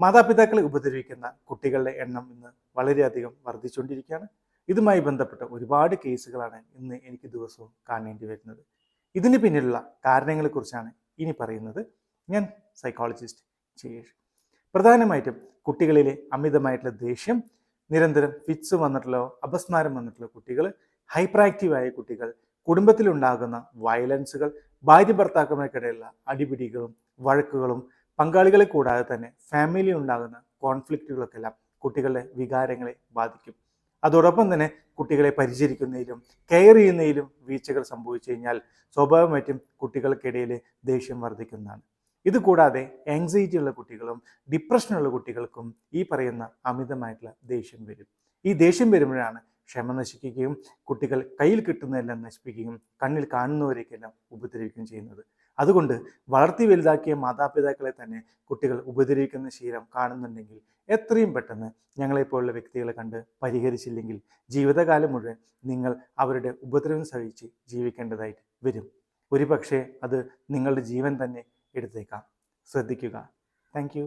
മാതാപിതാക്കളെ ഉപദ്രവിക്കുന്ന കുട്ടികളുടെ എണ്ണം ഇന്ന് വളരെയധികം വർദ്ധിച്ചുകൊണ്ടിരിക്കുകയാണ്. ഇതുമായി ബന്ധപ്പെട്ട ഒരുപാട് കേസുകളാണ് ഇന്ന് എനിക്ക് ദിവസവും കാണേണ്ടി വരുന്നത്. ഇതിന് പിന്നിലുള്ള കാരണങ്ങളെക്കുറിച്ചാണ് ഇനി പറയുന്നത്. ഞാൻ സൈക്കോളജിസ്റ്റ് ജയേഷ്. പ്രധാനമായിട്ടും കുട്ടികളിലെ അമിതമായിട്ടുള്ള ദേഷ്യം നിരന്തരം ഫിറ്റ്സ് വന്നിട്ടുള്ള അപസ്മാരം വന്നിട്ടുള്ള കുട്ടികൾ ഹൈപ്പർ ആക്റ്റീവായ കുട്ടികൾ കുടുംബത്തിലുണ്ടാകുന്ന വയലൻസുകൾ ഭാര്യ ഭർത്താക്കന്മാർക്കിടയിലുള്ള അടിപിടികളും വഴക്കുകളും പങ്കാളികളെ കൂടാതെ തന്നെ ഫാമിലി ഉണ്ടാകുന്ന കോൺഫ്ലിക്റ്റുകളൊക്കെല്ലാം കുട്ടികളുടെ വികാരങ്ങളെ ബാധിക്കും. അതോടൊപ്പം തന്നെ കുട്ടികളെ പരിചരിക്കുന്നതിലും കെയർ ചെയ്യുന്നതിലും വീഴ്ചകൾ സംഭവിച്ചു കഴിഞ്ഞാൽ സ്വാഭാവികമായിട്ടും കുട്ടികൾക്കിടയിൽ ദേഷ്യം വർദ്ധിക്കുന്നതാണ്. ഇതുകൂടാതെ ആങ്സൈറ്റി ഉള്ള കുട്ടികളും ഡിപ്രഷനുള്ള കുട്ടികൾക്കും ഈ പറയുന്ന അമിതമായിട്ടുള്ള ദേഷ്യം വരും. ഈ ദേഷ്യം വരുമ്പോഴാണ് ക്ഷമ നശിക്കുകയും കുട്ടികൾ കയ്യിൽ കിട്ടുന്നതെല്ലാം നശിപ്പിക്കുകയും കണ്ണിൽ കാണുന്നവരേക്കെല്ലാം ഉപദ്രവിക്കുകയും ചെയ്യുന്നത്. അതുകൊണ്ട് വളർത്തി വലുതാക്കിയ മാതാപിതാക്കളെ തന്നെ കുട്ടികൾ ഉപദ്രവിക്കുന്ന ശീലം കാണുന്നുണ്ടെങ്കിൽ എത്രയും പെട്ടെന്ന് ഞങ്ങളെപ്പോലുള്ള വ്യക്തികളെ കണ്ട് പരിഹരിച്ചില്ലെങ്കിൽ ജീവിതകാലം മുഴുവൻ നിങ്ങൾ അവരുടെ ഉപദ്രവം സഹിച്ച് ജീവിക്കേണ്ടതായിട്ട് വരും. ഒരുപക്ഷെ അത് നിങ്ങളുടെ ജീവൻ തന്നെ എടുത്തേക്കാം. ശ്രദ്ധിക്കുക. താങ്ക്